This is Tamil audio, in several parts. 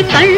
i'm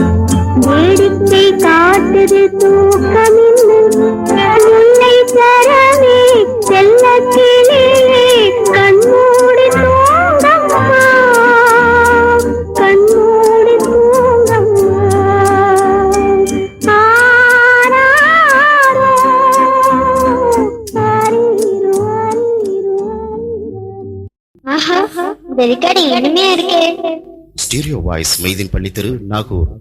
பொழுது தூக்கமில்லை முல்லை தரவே செல்லத்திலே கண்மூடி தூங்கம்மா கண்மூடி தூங்கம்மா ஆஹா இந்த ரெக்கார்டிங் இனிமையா இருக்கு. Stereo voice Maideen Pallitheru Nagore.